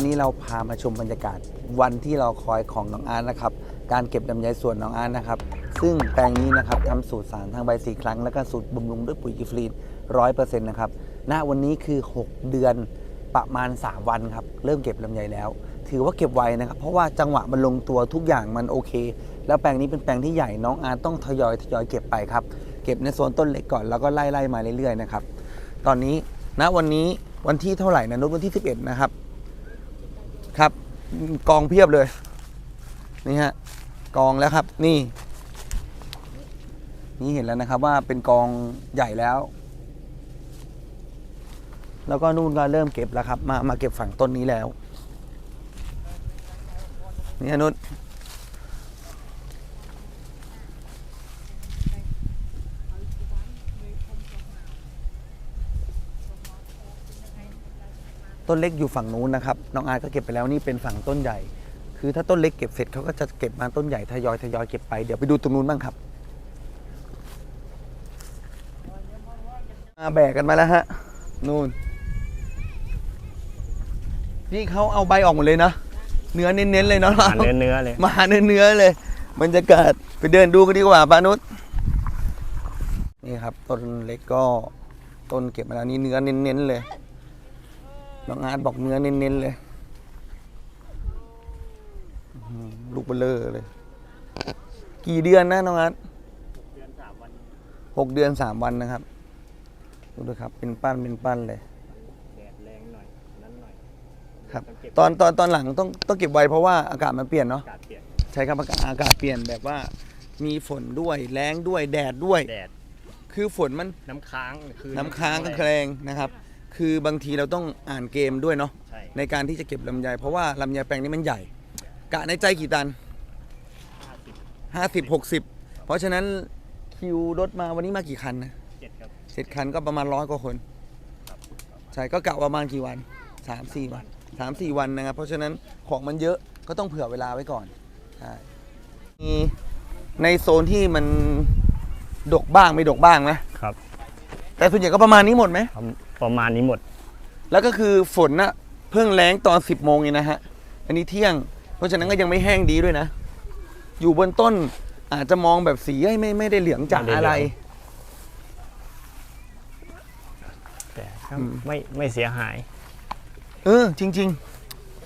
วันนี้เราพามาชมบรรยากาศ วันที่เราคอยของน้องอาร์ตนะครับ การเก็บลำไยสวนน้องอาร์ตนะครับ ซึ่งแปลงนี้นะครับทำสูตรสารทางใบสีครั้ง แล้วก็สูตรบำรุงด้วยปุ๋ยกิฟลีนร้อยเปอร์เซ็นต์นะครับ ณ วันนี้คือ 6 เดือนประมาณ 3 วันครับ เริ่มเก็บลำไยแล้ว ถือว่าเก็บไวนะครับ เพราะว่าจังหวะมันลงตัวทุกอย่างมันโอเค แล้วแปลงนี้เป็นแปลงที่ใหญ่น้องอาร์ตต้องทยอยทยอยเก็บไปครับ เก็บในโซนต้นเล็กก่อนแล้วก็ไล่ไล่มาเรื่อยๆนะครับ ตอนนี้ ณ วันนี้วันที่เท่าไหร่นะนุชวันที่ 11 นะครับ กองเพียบเลย นี่ฮะกองแล้วครับ นี่ นี่เห็นแล้วนะครับว่าเป็นกองใหญ่แล้ว แล้วก็นู่นก็เริ่มเก็บแล้วครับ มามาเก็บฝั่งต้นนี้แล้ว นี่ฮะนุช ต้นเล็กอยู่ฝั่งนู้นนะครับน้องอาร์ตก็เก็บไปแล้วนี่เป็นฝั่งต้นใหญ่ คือถ้าต้นเล็กเก็บเสร็จเขาก็จะเก็บมาต้นใหญ่ทยอยทยอยเก็บไปเดี๋ยวไปดูตรงนู้นบ้างครับมาแบกกันมาแล้วฮะนู่นนี่เขาเอาใบออกหมดเลยนะเนื้อเน้นๆเลยเนาะหาเนื้อเนื้อเลยมาเนื้อๆเลยบรรยากาศไปเดินดูกันดีกว่าปานุษนี่ครับต้นเล็กก็ต้นเก็บมาแล้วนี่เนื้อเน้นๆเลย น้องอาร์ตบอกเนื้อเน้นๆเลยอื้อหือลูกเบลเลอร์เลย กี่เดือนนะน้องอาร์ตเดือนสามวันหกเดือนสามวันนะครับ ดูด้วยครับ เป็นปั้นเป็นปั้นเลยแดดแรงหน่อยนั้นหน่อยครับต้องเก็บตอนตอนตอนหลังต้องต้องเก็บไว้เพราะว่าอากาศมันเปลี่ยนเนาะ อากาศเปลี่ยนใช่ครับอากาศอากาศเปลี่ยนแบบว่า มีฝนด้วยแรงด้วยแดดด้วย แดดคือฝนมันน้ำค้างคือน้ำค้างก็แรแรงนะครับ คือบางทีเราต้องอ่านเกมด้วยเนาะใช่ ในการที่จะเก็บลำไยเพราะว่าลำไยแปลงนี้มันใหญ่ กะในใจกี่ตันห้าสิบ50 60 เพราะฉะนั้นคิวรถมาวันนี้มากี่คันนะเจ็ดครับเจ็ดคันก็ประมาณร้อยกว่าคนใช่ก็กะประมาณกี่วันสามสี่วันสามสี่วันนะครับ เพราะฉะนั้นของมันเยอะก็ต้องเผื่อเวลาไว้ก่อนใช่มีในโซนที่มันดกบ้างไม่ดกบ้างนะครับแต่ส่วนใหญ่ก็ประมาณนี้หมดไหม ประมาณนี้หมด แล้วก็คือฝนน่ะเพิ่งแรงตอน10โมงเองนะฮะ อันนี้เที่ยง เพราะฉะนั้นก็ยังไม่แห้งดีด้วยนะ อยู่บนต้นอาจจะมองแบบสีเอ้ยไม่ไม่ได้เหลืองจัดไม่ได้อะไรเหลืองแต่ก็อืม ไม่ไม่เสียหายเออ จริง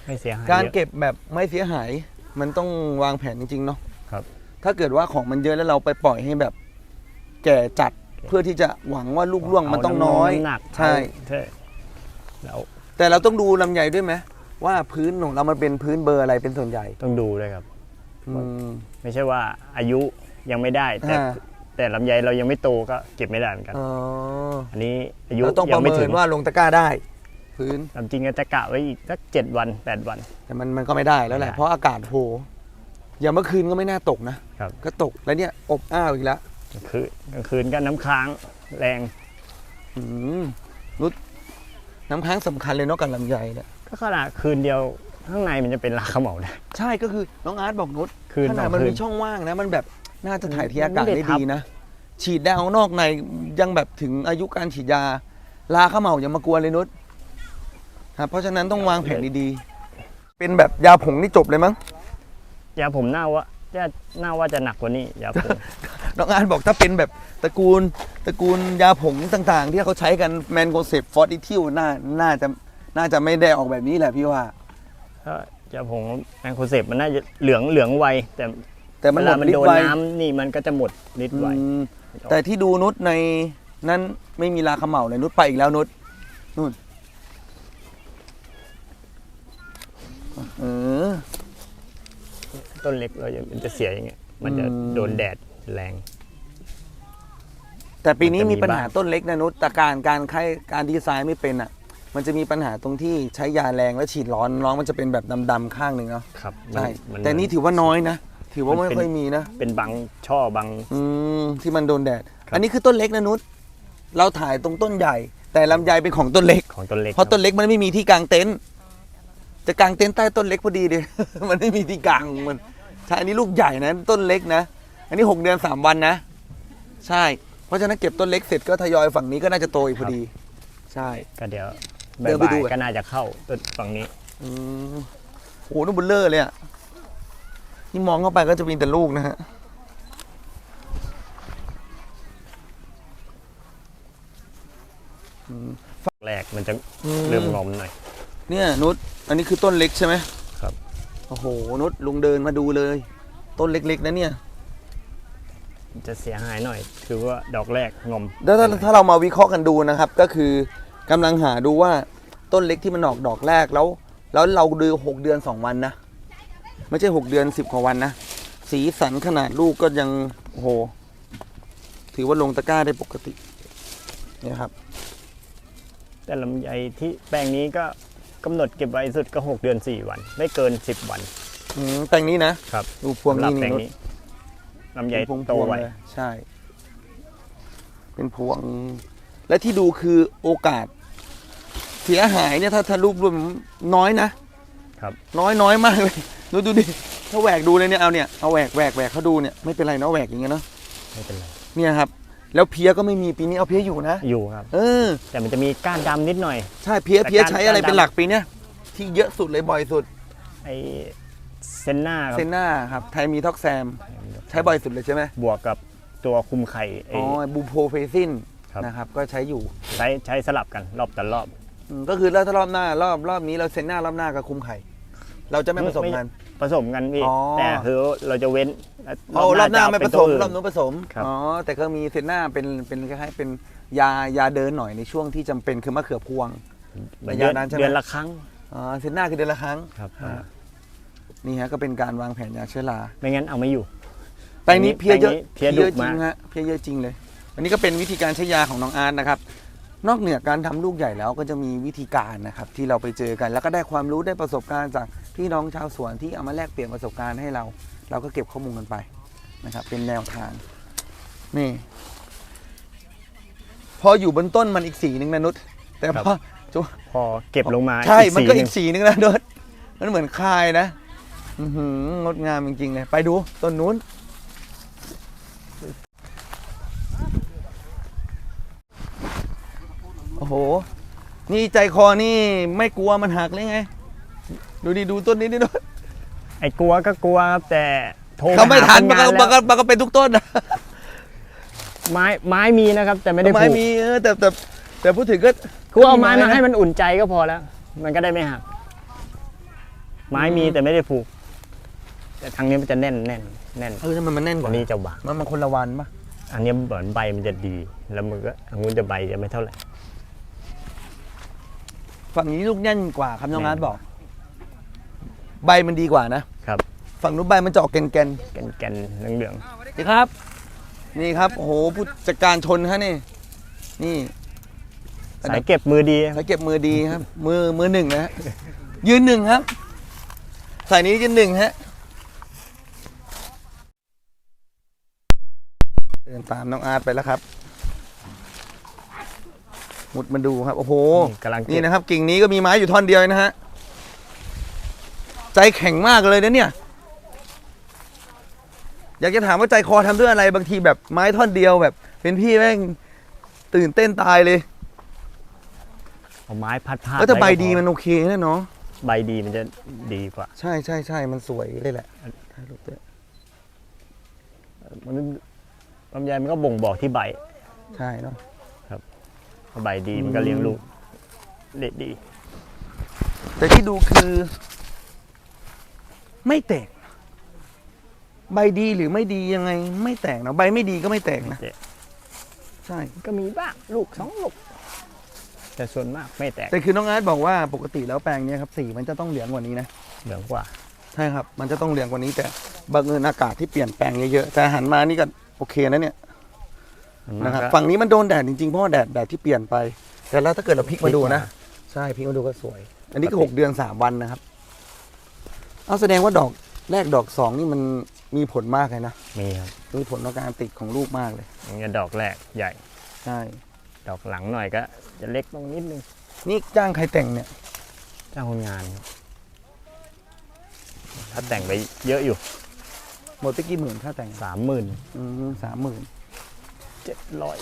ไม่เสียหายๆ การยอะ เก็บแบบไม่เสียหาย มันต้องวางแผนจริงๆเนาะครับ ถ้าเกิดว่าของมันเยอะแล้วเราไปปล่อยให้แบบ แก่จัด เพื่อที่จะหวังว่าลูกร่วงมันต้องน้อยเาำหนักใช่ใช่แล้วแต่เราต้องดูลำไยด้วยไหมว่าพื้นของเรามันเป็นพื้นเบอร์อะไรเป็นส่วนใหญ่ต้องดูด้วยครับอืมไม่ใช่ว่าอายุยังไม่ได้ แต่อ่าแต่ลำไยเรายังไม่โตก็เก็บไม่ได้เหมือนกันอ๋ออันนี้อายุเราต้องปยัระไม่เมิถึนงว่าลงตะกร้าได้ พื้นตามจริงก็จะกะไว้อีกสักเจ็ดวันแปดวัน แต่มันมันก็ไม่ได้แล้วแหละไม่ได้เพราะอากาศโหอย่างเมื่อคืนก็ไม่น่าตกนะครับก็ตกแล้วเนี่ยอบอ้าวอีกแล้ว กลางคืนกลางคืนก็น้ำค้างแรงอืมนุชน้ำค้างสำคัญเลยเนาะกับลำไยเนี่ยก็ขนาดคืนเดียวข้างในมันจะเป็นราขมเหลาได้ ใช่ก็คือน้องอาร์ตบอกนุชคืนขนาดต่อมันคืน มีช่องว่างนะ มันแบบน่าจะถ่ายเทอากาศมันไม่ได้ได้ทับ ดีนะ ฉีดได้ข้างนอกในยังแบบถึงอายุการฉีดยา ลาข้าวเหมายังมากวนเลยนุชครับเพราะฉะนั้นต้องวางแผนดีๆ เป็นแบบยาผงนี่จบเลยมั้ง ยาผมน่าว่าจะน่าว่าจะหนักกว่านี้ยาผม น้องอาร์ตบอกถ้าเป็นแบบตระกูลตระกูลยาผงต่างๆ ที่เขาใช้กันแมนโกเซปฟอร์ดิทิวน่าน่าจะน่าจะไม่ได้ออกแบบนี้แหละพี่ว่าก็ยาผมแมงโคเซปมันน่าจะเหลืองเหลืองไวแต่แต่มันเวหมลาดมันฤทโดธิ์นไวน้ำนี่มันก็จะหมดฤทธิ์ไวอืมแต่ที่ดูนุชในนั้นไม่มีราขมเหมาเลยนุชไปอีกแล้วนุชนู่นเออต้นเล็กเราจะมันจะเสียอย่างเงี้ยมันจะอืมโดนแดด แรง แต่ปีนี้มันจะมีมีปัญหาบ้าง ต้นเล็กนะนุชแต่การการค่ายการดีไซน์ไม่เป็นอะ มันจะมีปัญหาตรงที่ใช้ยาแรงแล้วฉีดร้อนร้องมันจะเป็นแบบดำๆข้างหนึ่งเนาะครับใช่มั แต่นี่ถือว่าน้อยนะ ถือว่ามันไม่เป็น ค่อยมีนะ เป็นบางช่อบาง อืมที่มันโดนแดด ครับ อันนี้คือต้นเล็กนะนุชเราถ่ายตรงต้นใหญ่ แต่ลำไยเป็นของต้นเล็ก ของต้นเล็กเพราะต้นเล็กมันไม่มีที่กางเต็นท์จะกางเต็นท์ใต้ต้นเล็กพอดีเลย มันไม่มีที่กางมันใช่อันนี้ลูกใหญ่นะต้นเล็กนะ อันนี้หกเดือนสามวันนะ ใช่ เพราะฉะนั้นเก็บต้นเล็กเสร็จก็ทยอยฝั่งนี้ก็น่าจะโตอีกพอดี ใช่ ก็เดี๋ยวเดินไปบ่ายดูๆอะก็น่าจะเข้าต้นฝั่งนี้ อืมโอ้โหนู่นเบลเลอร์เลยอะ นี่มองเข้าไปก็จะมีแต่ลูกนะฮะอืมแรกมันจะอืเริ่มงอมหน่อย เนี่ยนุชอันนี้คือต้นเล็กใช่ไหมครับ โอ้โหนุชลุงเดินมาดูเลย ต้นเล็กๆนะเนี่ย จะเสียหายหน่อยคือว่าดอกแรกงอมแล้วถ้าถ้าเรามาวิเคราะห์กันดูนะครับ ก็คือกำลังหาดูว่าต้นเล็กที่มันออกดอกแรกแล้ว แล้วเราดูหกเดือนสองวันนะ ไม่ใช่หกเดือนสิบกว่าวันนะ สีสันขนาดลูกก็ยังโอ้โห ถือว่าลงตะกร้าได้ปกติเนี่ยครับ แต่ลำไยที่แปลงนี้ก็กำหนดเก็บไว้สุดก็ 6 เดือน 4 วัน ไม่เกิน 10 วันอืมแปลงนี้นะครับ ดูพวงสำหรับนี่แปลนี่งนุชนี้ ลำไยเป็นพวงโตพวงไวเลยใช่ เป็นพวง และที่ดูคือโอกาส เสียหายเนี่ยถ้าถ้ารูปรวมน้อยนะ ครับน้อยน้อยมากเลย ดูดูดิถ้าแหวกดูเลยเนี่ยเอาเนี่ยเอาแหวกแหวกแหวกเขาดูเนี่ยไม่เป็นไรเนาะแหวกอย่างเงี้ยเนาะไม่เป็นไรเนี่ยครับ แล้วเพี้ยก็ไม่มีปีนี้เอาเพี้ยอยู่นะอยู่ครับ เออ แต่มันจะมีก้านดำนิดหน่อย ใช่เพี้ยแต่เพี้ยการใช้อะไรการเป็นดำหลักปีเนี้ยที่เยอะสุดเลยบ่อยสุดไอเซนนาครับเซน่าครับไทยมีท็อกแซม ใช้บ่อยสุดเลยใช่ไหมบวกกับตัวคุมไข่ไอ้อ๋อบูโพเฟซินครับนะครับก็ใช้อยู่ใช้ใช้สลับกันรอบต่อรอบอืมก็คือแล้วถ้ารอบหน้ารอบรอบนี้เราเซนหน้ารอบหน้ากับคุมไข่ เราจะไม่ผสมกัน ผสมกันพี่อ๋อ แต่คือเราจะเว้นแล้วเอารอบหน้าไม่ผสมจะรเาอบเป็นู้นตัวนผสมครับ อ๋อแต่ก็มีเซนหน้าเป็นเป็นคล้ายๆเป็นยายาเดินหน่อยในช่วงที่จำเป็นคือมะเขือพวงอื่นระเดืยะอนนั้นใช่ไหม เดือนละครั้งอ๋อเซนหน้าคือเดือนละครั้งครับอ่านี่ฮะก็เป็นการวางแผนยาเชื้อราไม่งั้นเอาไม่อยู่ แปลงนี้เพี้ยเยอะแปลงนี้เพี้ยดุจริมากงฮะเพี้ยเยอะจริงเลย อันนี้ก็เป็นวิธีการใช้ยาของน้องอาร์ตนะครับ นอกเหนือการทำลูกใหญ่แล้วก็จะมีวิธีการนะครับ ที่เราไปเจอกัน แล้วก็ได้ความรู้ได้ประสบการณ์จากพี่น้องชาวสวนที่เอามาแลกเปลี่ยนประสบการณ์ให้เรา เราก็เก็บข้อมูลกันไปนะครับ เป็นแนวทางนี่ พออยู่บนต้นมันอีกสีหนึ่งนะนุชแต่พอจุพอเก็บลงมาใช่อีมันก็สีหอีงกสีหนึ่งนะนุชมันเหมือนคายนะอือหืองดงามจริงๆเลยไปดูต้นนู้น โอ้โห นี่ใจคอนี่ไม่กลัวมันหักเลยไง ดูดิดูต้นนี้ดิดูไอ้กลัวก็กลัวครับแต่โทรเขาไม่หทันคมันงาก็นมันแล้วก็มันก็เป็นทุกต้นนะไม้ไม้มีนะครับ แต่ไม่ได้ไม้ผูกมีเออแต่แต่แต่พูดถึงก็คือเอาไม้มานะให้มันอุ่นใจก็พอแล้ว มันก็ได้ไม่หัก ไม้มีแต่ไม่ได้ผูก แต่ทางนี้มันจะแน่นแน่นแน่นเออทำไมมันแน่นกอัว่านนี้จะบางมันมันคนละวันปะอันนี้เหมือนใบมันจะดี แล้วมันก็อันนู้นจะใบจะไม่เท่าไหร่ ฝั่งนี้ลูกแน่นกว่าครับน้องแน่นอาร์ตบอก ใบมันดีกว่านะครับ ฝั่งนู้นใบมันจะออกแกนแกนแกนแกนเหลืองๆนี่ครับ นี่ครับโอ้โหผู้จัดการชนฮะนี่ นี่ๆสายเก็บมือดีสายเก็บมือดีครับ มือมือหนึ่งนะฮะยืนหนึ่งครับ สายนี้ยืนหนึ่งฮะเดินตามน้องอาร์ตไปแล้วครับ มุดมาดูครับ โอ้โหนี่กำลังเก็นี่บนะครับ กิ่งนี้ก็มีไม้อยู่ท่อนเดียวนะฮะ ใจแข็งมากเลยนะเนี่ย อยากจะถามว่าใจคอทำด้วยอะไร บางทีแบบไม้ท่อนเดียวแบบ เป็นพี่แม่งตื่นเต้นตายเลยเอาไม้พัดพาดก็แต่ใบไว้ก็ดีพอมันโอเคนะเนาะใบดีมันจะดีกว่า ใช่ใช่ใช่มันสวยเลยแหละถ่ายรูปด้วยมันลำไยมันก็บ่งบอกที่ใบ ใช่เนาะ พอใบดีมันก็เลี้ยงลูกเด็ดดี แต่ที่ดูคือ ไม่แตก ใบดีหรือไม่ดียังไง ไม่แตกนะใบไม่ดีก็ไม่แตกนะเจ๊ใช่ ก็มีบ้างลูกสองลูกแต่ส่วนมากไม่แตกแต่คือน้องอาร์ตบอกว่าปกติแล้วแปลงเนี้ยครับสีมันจะต้องเหลืองกว่านี้นะ เหลืองกว่า ใช่ครับ มันจะต้องเหลืองกว่านี้แต่บังเอิญอากาศที่เปลี่ยนแปลงเยอะๆแต่หันมานี่ก็โอเคนะเนี่ยมั นนะครับก็ฝั่งนี้มันโดนแดดจริงๆเพราะว่าแดดแดดที่เปลี่ยนไป แต่แล้วถ้าเกิดเราพลิกมาดูนะ ใช่พลิกมาดูก็สวย อันนี้ก็หกเดือนสามวันนะครับ เอาแสดงว่าดอกแรกดอกสองนี่มันมีผลมากเลยนะมีครับมีผลต่อการติดของลูกมากเลยอย่างเงี้ยดอกแรกใหญ่ ใช่ดอกหลังหน่อยก็ จะเล็กลงนิดนึงนี่จ้างใครแต่งเนี่ยจ้างคนงานครับถ้าแต่งไปเยอะอยู่หมดไปกี่หมื่นค่าแต่งสามหมื่นอืมสามหมื่น เจ็ดร้อย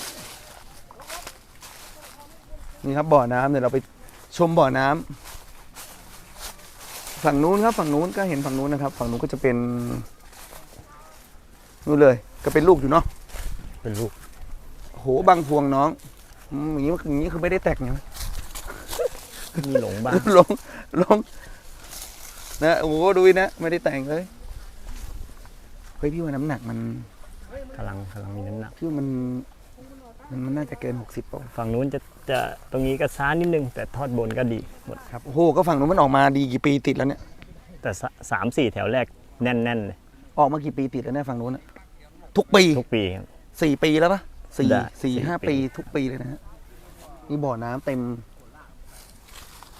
นี่ครับบ่อน้ำเดี๋ยวเราไปชมบ่อน้ฝั่งนู้นครับ ฝั่งนู้นก็เห็นฝั่งนู้นนะครับ ฝั่งนู้นก็จะเป็นนู่นเลย ก็เป็นลูกอยู่เนาะเป็นลูกโหบางพวงน้องอืมอย่างนี้มันอย่างนี้คือไม่ได้แตกไงมีหลงบ้าง ลงลงนะโอ้โหดูดินะ ไม่ได้แต่งเลย เฮ้ย พี่ว่าน้ำหนักมัน กำลังกำลังมีน้ำหนักพี่ว่ามันมันมันน่าจะเกินหกสิบป่ะฝั่งนู้นจะจะตรงนี้ก็ช้านิดนึง แต่ทอดบนก็ดีหมด ครับโอ้โหก็ฝั่งนู้นมันออกมาดีกี่ปีติดแล้วเนี่ย แต่สสามสี่แถวแรกแน่นๆเลยออกมากี่ปีติดแล้วเนี่ยฝั่งนู้นอะทุกปีทุกปีครับ สี่ปีแล้วปะสี่ได้สี่สี่ห้าปี ปีทุกปีเลยนะฮะนี่บ่อน้ำเต็ม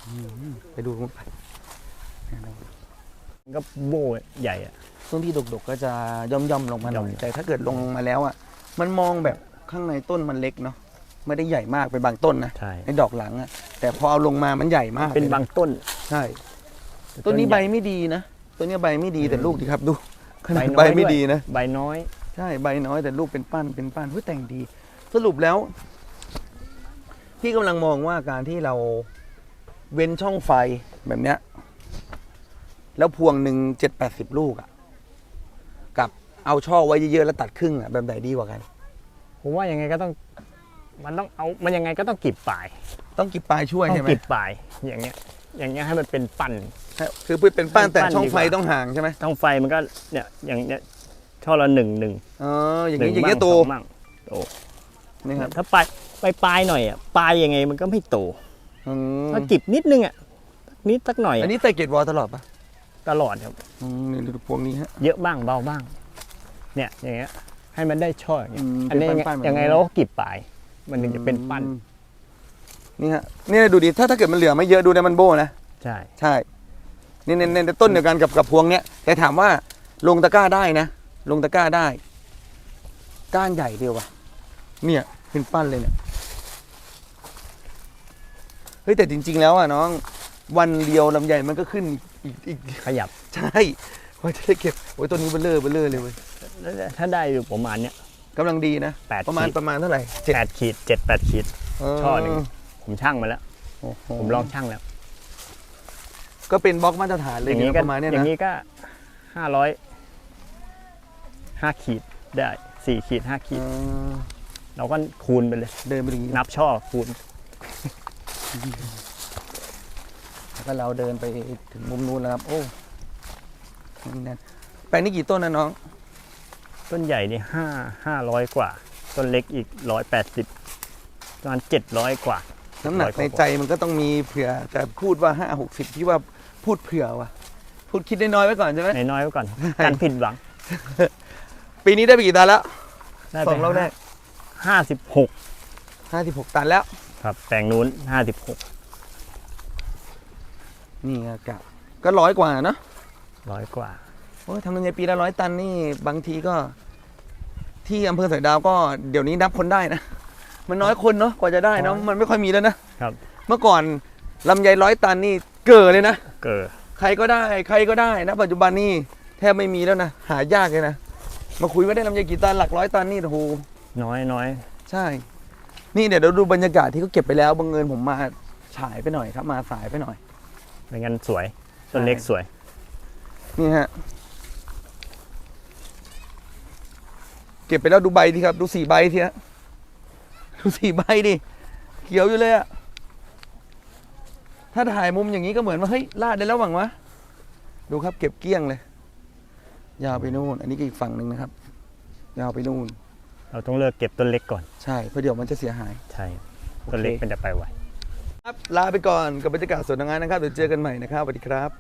อืมไปดูมันไปมัน ก็โบ้ใหญ่อะต้นที่ดกๆก็จะย่อมย่อมๆลงมาหน่อยย่อมแต่ถ้าเกิดลงมาแล้วอะมันมองแบบข้างในต้นมันเล็กเนาะไม่ได้ใหญ่มากเป็นบางต้นนะใช่ในดอกหลังอะแต่พอเอาลงมามันใหญ่มากเป็นลยะบางต้นใช่ต้นนี้ใบไม่ดีนะต้นนี้ใบไม่ดีแต่ลูกดีครับดูขนาดน้ใบอยไม่วยดีนะใบน้อย ใช่ใบน้อยแต่ลูกเป็นปั้นเป็นปั้นเฮ้ยแต่งดี สรุปแล้วพี่กำลังมองว่าการที่เราเว้นช่องไฟแบบเนี้ย แล้วพวงหนึ่งเจ็ดแปดสิบลูกอะกับเอาช่อไว้เยอะๆแล้วตัดครึ่งอะแบบไหนดีกว่ากัน ผมว่ายังไงก็ต้อง มันต้องเอามันยังไงก็ต้องกีบปลายต้องกิบปลายช่วยต้อใช่งไหมกีบปลายอย่างเงี้ย อย่างเงี้ยให้มันเป็นปั้นคือเป็นปั้นแต่ปั้นช่องไฟดีกว่าต้องห่างใช่ไหมช่องไฟมันก็เนี่ยอย่างเนี้ยช่อละหนึ่งหนึ่งอ๋ออย่างหนึ่นี้อย่างนี้บ้โตสองบ้างโตนี่ครับถ้าปลายปลายปลายหน่อยอะปลายยังไงมันก็ไม่โตอืมถ้ากีบนิดนึงอะนิดสักหน่อยอัอะนนี้ใส่เกตวอลตลอดปะ ตลอดครับอืมนี่ดูพวงนี้ฮะ เยอะบ้างเบาบ้าง เนี่ยอย่างเงี้ยให้มันได้ช่ออย่างเงี้ยอืมอันนี้เป็นยังไงปั้นๆแบบนี้ ยังไงเราก็กีบปลาย มันถึงจะเป็นปั้นอืมนี่ฮะนี่ดูดิถ้าถ้าเกิดมันเหลือไม่เยอะดูในมันโบนะ ใช่ใช่นี่ในในในต้นเดียวกันกับกับพวงเนี้ยแต่ถามว่าลงตะกร้าได้นะ ลงตะกร้าได้ ก้านใหญ่เดียววะเนี่ยเป็นปั้นเลยเนี่ย เฮ้ยแต่จริง ๆ แล้วอะน้อง วันเดียวลำไยมันก็ขึ้นอีกอีกขยับใช่ว่าจะได้เก็บโอ้ยต้นนี้เบลเลอร์เบลเลอร์เลยเว้ยแล้วถ้าได้อยู่ประมาณเนี้ยกำลังดีนะแปดประมาณขีดประมาณเท่าไหร่แปดขีดเจ็ดแปดขีดเช่อหนึ่งผมช่างมาแล้วโอ้โหผมลองช่างแล้ว ก็เป็นบล็อกมาตรฐานเลยอย่างนี้เนี่ยก็ประมาณเนี้ยอย่านะงนี้ก็ห้าร้อยห้าขีดได้สี่ขีดห้าขีดเออเราก็คูณไปเลย เดินไปอย่างนี้นับช่อคูณ แล้วก็เราเดินไปถึงมุมนู้นแล้วครับ โอ้นี่นะแปลงนี้กี่ต้นนะน้อง ต้นใหญ่นี่ห้าห้าร้อยกว่า ต้นเล็กอีกร้อยแปดสิบประมาณเจ็ดร้อยกว่า น้ำหนักร้อยกว่าในใจมันก็ต้องมีเผื่อแต่พูดว่าห้าหกสิบพี่ว่าพูดเผื่อว่ะ พูดคิดน้อยๆไว้ก่อนใช่ไหมในน้อยๆไว้ก่อนการผิดหวัง ปีนี้ได้ไปกี่ตันแล้วได้สไปองรอบแรกห้าสิบหกห้าสิบหกตันแล้ว ครับแปลงนู้นห้าสิบหก นี่อากาศก็ร้อยกว่าเนอะร้อยกว่าโอ้ยทำยังไงปีละร้อยตันนี่บางทีก็ ที่อำเภอสายดาวก็เดี๋ยวนี้นับคนได้นะมันน้อยคนเนาะกว่าจะได้เนาะน้อยมันไม่ค่อยมีแล้วนะครับ เมื่อก่อนลำไยร้อยตันนี่เกิดเลยนะเกิดใครก็ได้ใครก็ได้นะ ปัจจุบันนี่แทบไม่มีแล้วนะหายากเลยนะมาคุยว่าได้ลำไยกี่ตันหลักร้อยตันนี่โอ้โหน้อยน้อยใช่ นี่เดี๋ยวเราดูบรรยากาศที่เขาเก็บไปแล้วบังเอิญผมมาฉายไปหน่อยครับ มาสายไปหน่อย ไม่งั้นสวยต้นเล็กสวย นี่ฮะ เก็บไปแล้วดูใบทีครับ ดูสี่ใบทีฮะดูสี่ใบดิ เขียวอยู่เลยอะถ้าถ่ายมุมอย่างนี้ก็เหมือนว่าเฮ้ยลาดได้แล้วหวังวะ ดูครับ เก็บเกลี้ยงเลย ยาวไปนู่น อันนี้ก็อีกฝั่งหนึ่งนะครับ ยาวไปนู่น เราต้องเลือกเก็บต้นเล็กก่อน ใช่เพราะเดี๋ยวมันจะเสียหาย ใช่ ต้นเล็กเป็นจะไปไหวครับ ลาไปก่อนกับบรรยากาศสดงานนะครับเดี๋ยวเจอกันใหม่นะครับสวัสดีครับ